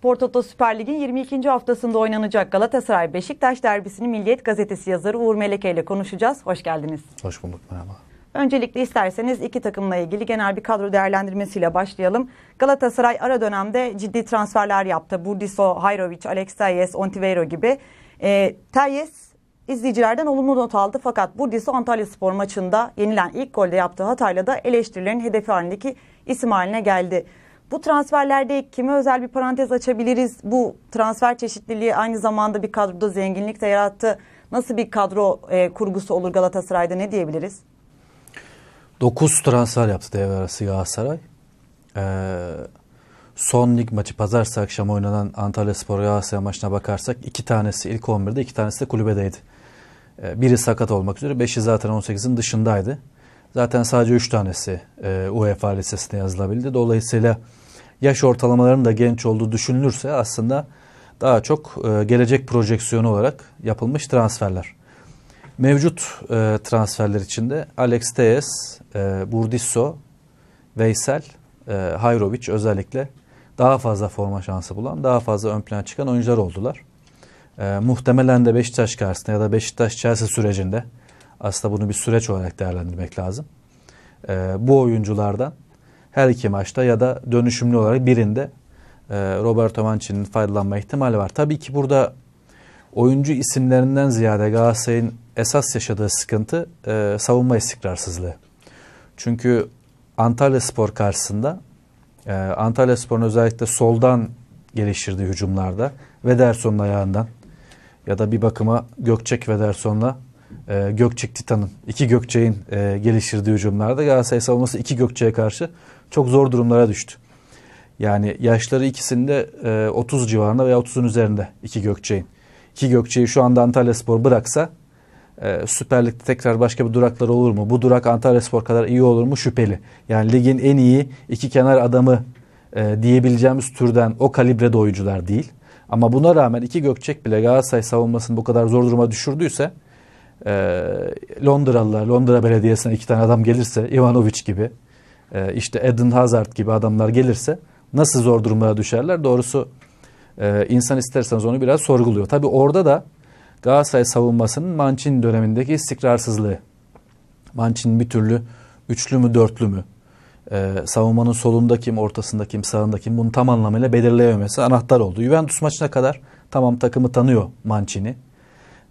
Spor Toto Süper Lig'in 22. haftasında oynanacak Galatasaray Beşiktaş derbisini Milliyet Gazetesi yazarı Uğur Meleke ile konuşacağız. Hoş geldiniz. Hoş bulduk merhaba. Öncelikle isterseniz iki takımla ilgili genel bir kadro değerlendirmesiyle başlayalım. Galatasaray ara dönemde ciddi transferler yaptı. Burdiso, Hayrovic, Alex Telles, Ontiveiro gibi. E, Telles izleyicilerden olumlu not aldı fakat Burdiso Antalya Spor maçında yenilen ilk golde yaptığı hatayla da eleştirilerin hedefi halindeki isim haline geldi. Bu transferlerde kime özel bir parantez açabiliriz? Bu transfer çeşitliliği aynı zamanda bir kadroda zenginlik de yarattı. Nasıl bir kadro e, kurgusu olur Galatasaray'da ne diyebiliriz? 9 transfer yaptı devre arası Galatasaray. Ee, son lig maçı pazartesi akşam oynanan Antalya Spor Galatasaray maçına bakarsak iki tanesi ilk 11'de iki tanesi de kulübedeydi. Ee, biri sakat olmak üzere beşi zaten 18'in dışındaydı. Zaten sadece 3 tanesi e, UEFA listesine yazılabildi. Dolayısıyla yaş ortalamalarının da genç olduğu düşünülürse aslında daha çok e, gelecek projeksiyonu olarak yapılmış transferler. Mevcut e, transferler içinde Alex Tejes, e, Burdisso, Veysel, e, Hayrovic özellikle daha fazla forma şansı bulan, daha fazla ön plana çıkan oyuncular oldular. E, muhtemelen de Beşiktaş karşısında ya da Beşiktaş-Chelsea sürecinde aslında bunu bir süreç olarak değerlendirmek lazım. E, bu oyunculardan her iki maçta ya da dönüşümlü olarak birinde e, Roberto Mancini'nin faydalanma ihtimali var. Tabii ki burada oyuncu isimlerinden ziyade Galatasaray'ın esas yaşadığı sıkıntı e, savunma istikrarsızlığı. Çünkü Antalya Spor karşısında e, Antalya Spor'un özellikle soldan geliştirdiği hücumlarda Vederson'un ayağından ya da bir bakıma Gökçek Vederson'la e, Gökçek Titan'ın iki Gökçek'in e, geliştirdiği hücumlarda Galatasaray savunması iki Gökçek'e karşı çok zor durumlara düştü. Yani yaşları ikisinde e, 30 civarında veya 30'un üzerinde iki Gökçek'in. İki Gökçek'i şu anda Antalya Spor bıraksa e, Süper Lig'de tekrar başka bir durakları olur mu? Bu durak Antalya Spor kadar iyi olur mu? Şüpheli. Yani ligin en iyi iki kenar adamı e, diyebileceğimiz türden o kalibrede oyuncular değil. Ama buna rağmen iki Gökçek bile Galatasaray savunmasını bu kadar zor duruma düşürdüyse e, Londralılar, Londra Belediyesi'ne iki tane adam gelirse Ivanovic gibi e, işte Eden Hazard gibi adamlar gelirse nasıl zor durumlara düşerler? Doğrusu e, insan isterseniz onu biraz sorguluyor. Tabi orada da Galatasaray savunmasının Mancini dönemindeki istikrarsızlığı. Mancini bir türlü üçlü mü dörtlü mü? Ee, savunmanın solunda kim, ortasında kim, sağında kim bunu tam anlamıyla belirleyememesi anahtar oldu. Juventus maçına kadar tamam takımı tanıyor Mancini.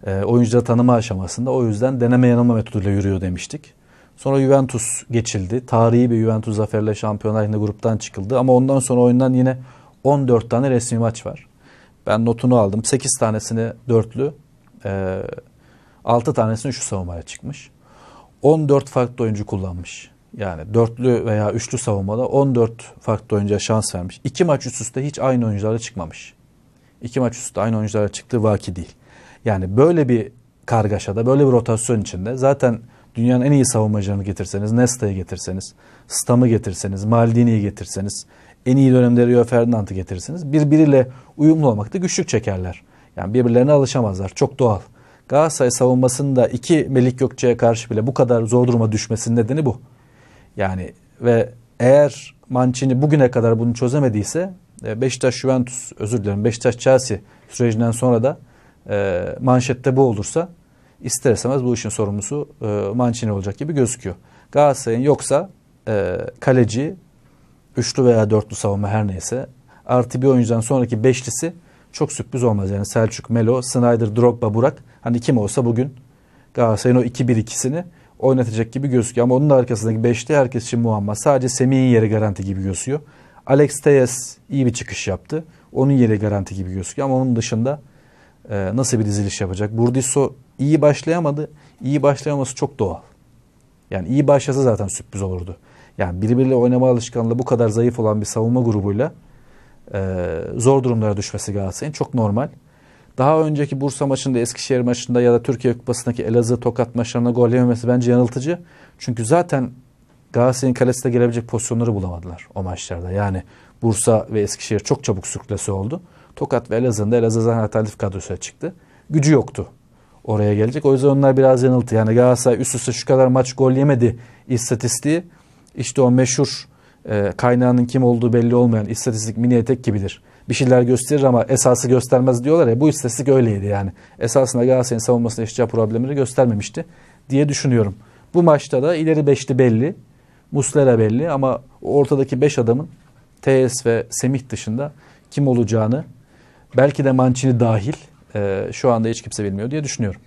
Ee, oyuncuları tanıma aşamasında o yüzden deneme yanılma metoduyla yürüyor demiştik. Sonra Juventus geçildi. Tarihi bir Juventus zaferle Şampiyonlar Ligi'nde gruptan çıkıldı. Ama ondan sonra oyundan yine 14 tane resmi maç var. Ben notunu aldım. 8 tanesini dörtlü, e, 6 tanesini şu savunmaya çıkmış. 14 farklı oyuncu kullanmış. Yani dörtlü veya üçlü savunmada 14 farklı oyuncuya şans vermiş. İki maç üst üste hiç aynı oyuncularla çıkmamış. İki maç üst üste aynı oyuncularla çıktığı vaki değil. Yani böyle bir kargaşada, böyle bir rotasyon içinde zaten dünyanın en iyi savunmacılarını getirseniz, Nesta'yı getirseniz, Stam'ı getirseniz, Maldini'yi getirseniz, en iyi dönemde Rio Ferdinand'ı getirirseniz birbiriyle uyumlu olmakta güçlük çekerler. Yani birbirlerine alışamazlar. Çok doğal. Galatasaray savunmasında iki Melik Gökçe'ye karşı bile bu kadar zor duruma düşmesinin nedeni bu. Yani ve eğer Mancini bugüne kadar bunu çözemediyse e, Beşiktaş Juventus özür dilerim Beşiktaş Chelsea sürecinden sonra da e, manşette bu olursa ister istemez bu işin sorumlusu e, Mancini olacak gibi gözüküyor. Galatasaray'ın yoksa e, kaleci üçlü veya dörtlü savunma her neyse artı bir oyuncudan sonraki beşlisi çok sürpriz olmaz. Yani Selçuk, Melo, Snyder, Drogba, Burak hani kim olsa bugün Galatasaray'ın o 2-1-2'sini oynatacak gibi gözüküyor. Ama onun da arkasındaki beşli herkes için muamma. Sadece Semih'in yeri garanti gibi gözüküyor. Alex Teyes iyi bir çıkış yaptı. Onun yeri garanti gibi gözüküyor. Ama onun dışında e, nasıl bir diziliş yapacak? Burdisso iyi başlayamadı. İyi başlayaması çok doğal. Yani iyi başlasa zaten sürpriz olurdu. Yani birbiriyle oynama alışkanlığı bu kadar zayıf olan bir savunma grubuyla e, zor durumlara düşmesi Galatasaray'ın çok normal. Daha önceki Bursa maçında, Eskişehir maçında ya da Türkiye Kupası'ndaki Elazığ Tokat maçlarına gol yememesi bence yanıltıcı. Çünkü zaten Galatasaray'ın kalesine gelebilecek pozisyonları bulamadılar o maçlarda. Yani Bursa ve Eskişehir çok çabuk sürklesi oldu. Tokat ve Elazığ'ın da Elazığ zaten alternatif kadrosuna çıktı. Gücü yoktu oraya gelecek. O yüzden onlar biraz yanıltı. Yani Galatasaray üst üste şu kadar maç gol yemedi istatistiği. İşte o meşhur e, kaynağının kim olduğu belli olmayan istatistik mini etek gibidir. bir şeyler gösterir ama esası göstermez diyorlar ya bu istatistik öyleydi yani. Esasında Galatasaray'ın savunmasında yaşayacağı problemleri göstermemişti diye düşünüyorum. Bu maçta da ileri beşli belli. Muslera belli ama ortadaki 5 adamın TS ve Semih dışında kim olacağını belki de Mancini dahil e, şu anda hiç kimse bilmiyor diye düşünüyorum.